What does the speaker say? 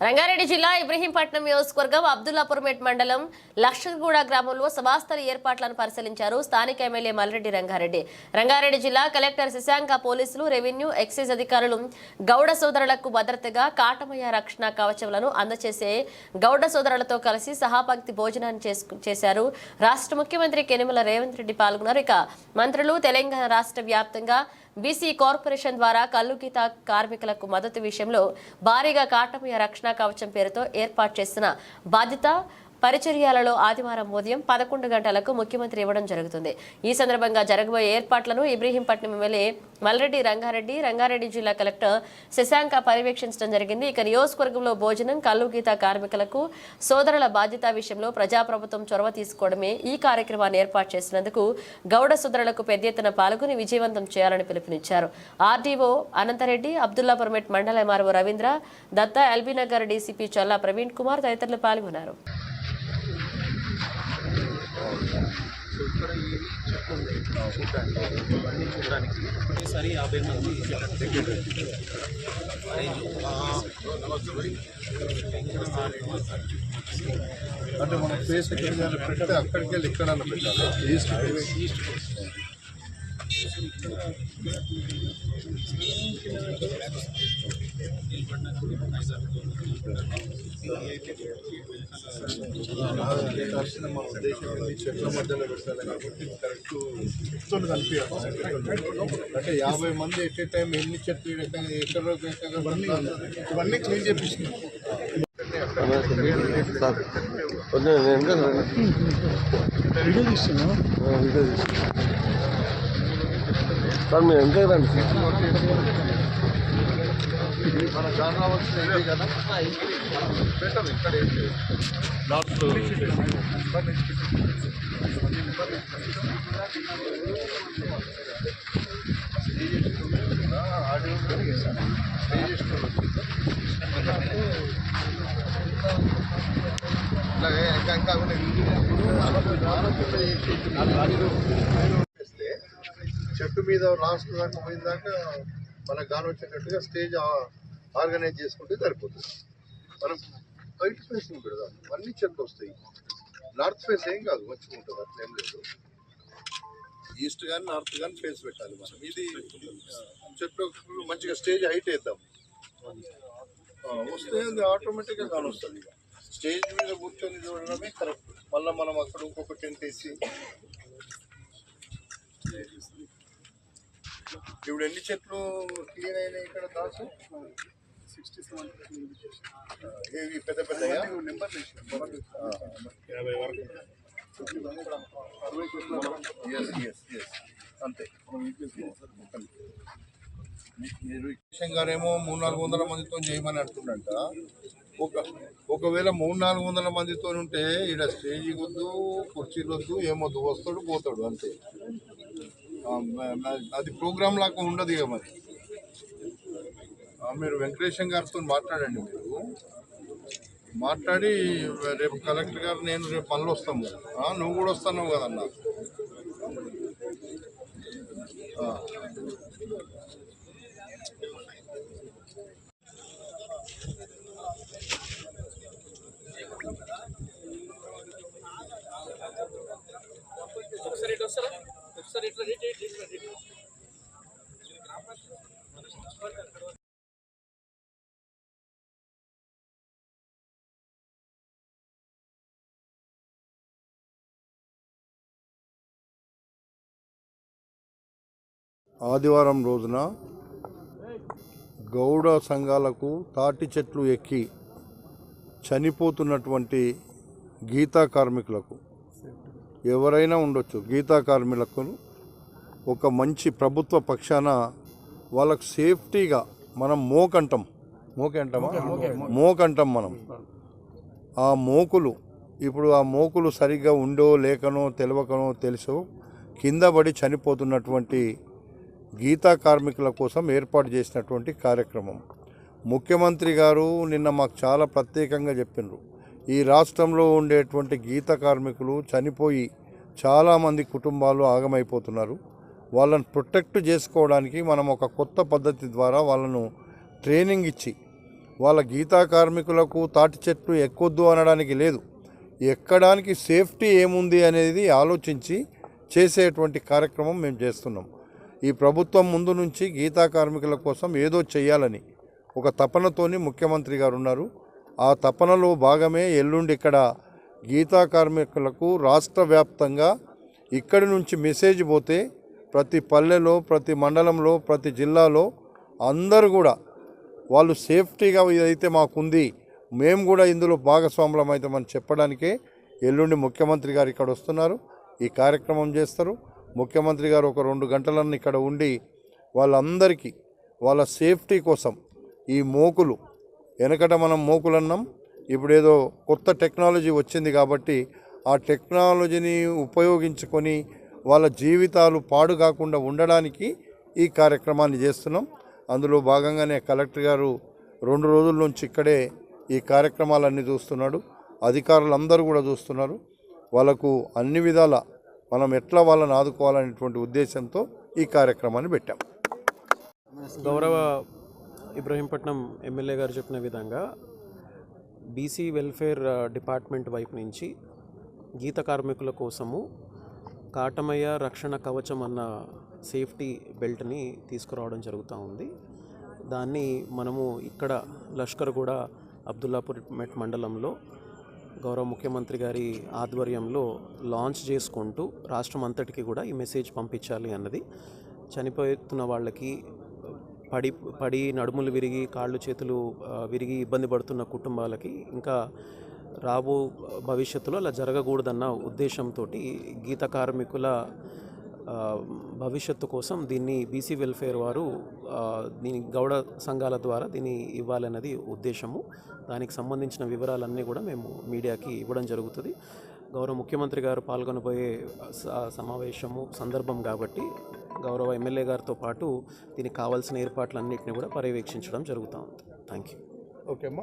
రంగారెడ్డి జిల్లా ఇబ్రహీంపట్నం నియోజకవర్గం అబ్దుల్లాపురమేట్ మండలం లక్షగూడ గ్రామంలో సభాస్థల ఏర్పాట్లను పరిశీలించారు స్థానిక ఎమ్మెల్యే మల్రెడ్డి రంగారెడ్డి. రంగారెడ్డి జిల్లా కలెక్టర్ శశాంక పోలీసులు రెవెన్యూ ఎక్సైజ్ అధికారులు గౌడ సోదరులకు భద్రతగా కాటమయ్య రక్షణ కవచములను అందజేసే గౌడ సోదరులతో కలిసి సహాపంక్తి భోజనాన్ని చేసుకు- చేశారు. రాష్ట్ర ముఖ్యమంత్రి కెనిమల రేవంత్ రెడ్డి పాల్గొన్నారు. ఇక మంత్రులు తెలంగాణ రాష్ట్ర వ్యాప్తంగా బీసీ కార్పొరేషన్ ద్వారా కల్లు గీత కార్మికులకు మద్దతు విషయంలో భారీగా కాటమయ్య రక్షణ కవచం పేరుతో ఏర్పాటు చేసిన బాధ్యత పరిచర్యాలలో ఆదివారం ఉదయం పదకొండు గంటలకు ముఖ్యమంత్రి ఇవ్వడం జరుగుతుంది. ఈ సందర్భంగా జరగబోయే ఏర్పాట్లను ఇబ్రహీంపట్నం ఎమ్మెల్యే మల్రెడ్డి రంగారెడ్డి రంగారెడ్డి జిల్లా కలెక్టర్ శశాంక పర్యవేక్షించడం జరిగింది. ఇక నియోజకవర్గంలో భోజనం కల్లు గీత కార్మికులకు సోదరుల బాధ్యత విషయంలో ప్రజాప్రభుత్వం చొరవ తీసుకోవడమే ఈ కార్యక్రమాన్ని ఏర్పాటు చేసినందుకు గౌడ సోదరులకు పెద్ద ఎత్తున పాల్గొని విజయవంతం చేయాలని పిలుపునిచ్చారు. ఆర్డీఓ అనంతరెడ్డి అబ్దుల్లాపురమేట్ మండల ఎంఆర్ఓ రవీంద్ర దత్తా ఎల్బీనగర్ డీసీపీ చల్లా ప్రవీణ్ కుమార్ తదితరులు పాల్గొన్నారు. ఒకేసారి యాభై మంది అంటే మనం ప్లేస్ ఎక్కడ పెడితే అక్కడికి వెళ్ళి ఇక్కడ పెట్టాలి? ఈస్ట్ ఈస్ట్ మన ఉద్దేశం ఏంది? చెట్ల మధ్యలో పెట్టాలి కాబట్టి కరెక్ట్ చెట్లు కనిపించాలి అంటే యాభై మంది ఎట్ ఏ టైం ఎన్ని చెట్లు ఎక్కడ ఎక్కడో ఇవన్నీ క్లీన్ రండి. వీడియో తీస్తున్నాం వీడియో తీసి సార్ మీరు వెనక రండి మన దాని రావాల్సిన ఇదే కదా పెట్టదు ఇక్కడ సార్ మీరు ఎంత ఇలాగే ఇంకా ఇంకా మీద లాస్ట్ దాకా పోయిన దాకా మనకు గాని వచ్చేటట్టుగా స్టేజ్ ఆర్గనైజ్ చేసుకుంటే సరిపోతుంది. మనం బయట ఫేసింగ్ పెడదాం అన్ని చెట్లు వస్తాయి. నార్త్ ఫేస్ ఏం కాదు మంచిగా ఉంటుంది అట్లా ఏం లేదు. ఈస్ట్ కానీ నార్త్ కానీ ఫేస్ పెట్టాలి మనం. ఇది చెట్లు మంచిగా స్టేజ్ హైట్ వేద్దాం. వస్తే అది ఆటోమేటిక్గా కానొస్తుంది ఇక స్టేజ్ మీద కూర్చొని చూడడమే కరెక్ట్. మళ్ళీ మనం అక్కడ ఇంకొక టెంట్ వేసి ఇప్పుడు ఎన్ని చెట్లు క్లీన్ అయినాయి ఇక్కడ దాసు? సిక్స్టీ సెవెన్ ఏవి పెద్ద పెద్ద నెంబర్ యాభై వరకు ఎస్ ఎస్ అంతే. మీరు గారేమో మూడు నాలుగు వందల మందితో చేయమని అంటుండంట ఒక ఒకవేళ మూడు నాలుగు వందల మందితో ఉంటే ఇక్కడ స్టేజీ వద్దు కుర్చీలు వద్దు ఏమొద్దు వస్తాడు పోతాడు అంతే. అది ప్రోగ్రామ్ లాగా ఉండదు ఇక మరి. మీరు వెంకటేశం గారితో మాట్లాడండి మీరు. మాట్లాడి రేపు కలెక్టర్ గారు నేను రేపు పనులు వస్తాము. నువ్వు కూడా వస్తున్నావు కదన్నా. ఆదివారం రోజున గౌడ సంఘాలకు తాటి చెట్లు ఎక్కి చనిపోతున్నటువంటి గీతా కార్మికులకు ఎవరైనా ఉండొచ్చు గీతా కార్మికులకు ఒక మంచి ప్రభుత్వ పక్షాన వాళ్ళకు సేఫ్టీగా మనం మోకంటాం. మోకంటామా? మోకంటాం. మనం. ఆ మోకులు ఇప్పుడు ఆ మోకులు సరిగ్గా ఉండో లేకనో తెలియకనో తెలుసో కింద పడి చనిపోతున్నటువంటి గీతా కార్మికుల కోసం ఏర్పాటు చేసినటువంటి కార్యక్రమం. ముఖ్యమంత్రి గారు నిన్న మాకు చాలా ప్రత్యేకంగా చెప్పినారు. ఈ రాష్ట్రంలో ఉండేటువంటి గీత కార్మికులు చనిపోయి చాలామంది కుటుంబాలు ఆగమైపోతున్నారు. వాళ్ళని ప్రొటెక్ట్ చేసుకోవడానికి మనం ఒక కొత్త పద్ధతి ద్వారా వాళ్ళను ట్రైనింగ్ ఇచ్చి వాళ్ళ గీతా కార్మికులకు తాటి చెట్లు ఎక్కొద్దు అనడానికి లేదు. ఎక్కడానికి సేఫ్టీ ఏముంది అనేది ఆలోచించి చేసేటువంటి కార్యక్రమం మేము చేస్తున్నాం. ఈ ప్రభుత్వం ముందు నుంచి గీతా కార్మికుల కోసం ఏదో చేయాలని ఒక తపనతోని ముఖ్యమంత్రి గారు ఉన్నారు. ఆ తపనలో భాగమే ఎల్లుండి ఇక్కడ గీతా కార్మికులకు రాష్ట్ర వ్యాప్తంగా ఇక్కడి నుంచి మెసేజ్ పోతే ప్రతి పల్లెలో ప్రతి మండలంలో ప్రతి జిల్లాలో అందరూ కూడా వాళ్ళు సేఫ్టీగా ఇదైతే మాకుంది మేము కూడా ఇందులో భాగస్వాములం అవుతామని చెప్పడానికే ఎల్లుండి ముఖ్యమంత్రి గారు ఇక్కడ వస్తున్నారు. ఈ కార్యక్రమం చేస్తారు. ముఖ్యమంత్రి గారు ఒక రెండు గంటలన్నీ ఇక్కడ ఉండి వాళ్ళందరికీ వాళ్ళ సేఫ్టీ కోసం ఈ మోకులు వెనకట మనం మోకులు అన్నాం ఇప్పుడు ఏదో కొత్త టెక్నాలజీ వచ్చింది కాబట్టి ఆ టెక్నాలజీని ఉపయోగించుకొని వాళ్ళ జీవితాలు పాడు కాకుండా ఉండడానికి ఈ కార్యక్రమాన్ని చేస్తున్నాం. అందులో భాగంగానే కలెక్టర్ గారు రెండు రోజుల నుంచి ఇక్కడే ఈ కార్యక్రమాలన్నీ చూస్తున్నాడు. అధికారులందరూ కూడా చూస్తున్నారు. వాళ్ళకు అన్ని విధాల మనం ఎట్లా వాళ్ళని ఆదుకోవాలనేటువంటి ఉద్దేశంతో ఈ కార్యక్రమాన్ని పెట్టాం. గౌరవ ఇబ్రహీంపట్నం ఎమ్మెల్యే గారు చెప్పిన విధంగా బీసీ వెల్ఫేర్ డిపార్ట్మెంట్ వైపు నుంచి గీత కార్మికుల కోసము కాటమయ్య రక్షణ కవచం అన్న సేఫ్టీ బెల్ట్ని తీసుకురావడం జరుగుతూ ఉంది. దాన్ని మనము ఇక్కడ లష్కర్ కూడా అబ్దుల్లాపూర్ మెట్ మండలంలో గౌరవ ముఖ్యమంత్రి గారి ఆధ్వర్యంలో లాంచ్ చేసుకుంటూ రాష్ట్రం అంతటికి కూడా ఈ మెసేజ్ పంపించాలి అన్నది. చనిపోతున్న వాళ్ళకి పడి పడి నడుములు విరిగి కాళ్ళు చేతులు విరిగి ఇబ్బంది పడుతున్న కుటుంబాలకి ఇంకా రాబో భవిష్యత్తులో అలా జరగకూడదన్న ఉద్దేశంతో గీత కార్మికుల భవిష్యత్తు కోసం దీన్ని బీసీ వెల్ఫేర్ వారు దీని గౌడ సంఘాల ద్వారా దీన్ని ఇవ్వాలన్నది ఉద్దేశము. దానికి సంబంధించిన వివరాలన్నీ కూడా మేము మీడియాకి ఇవ్వడం జరుగుతుంది. గౌరవ ముఖ్యమంత్రి గారు పాల్గొనబోయే స- సమావేశము సందర్భం కాబట్టి గౌరవ ఎమ్మెల్యే గారితో పాటు దీనికి కావాల్సిన ఏర్పాట్లన్నింటినీ కూడా పర్యవేక్షించడం జరుగుతూ ఉంది. థ్యాంక్ యూ ఓకే అమ్మా.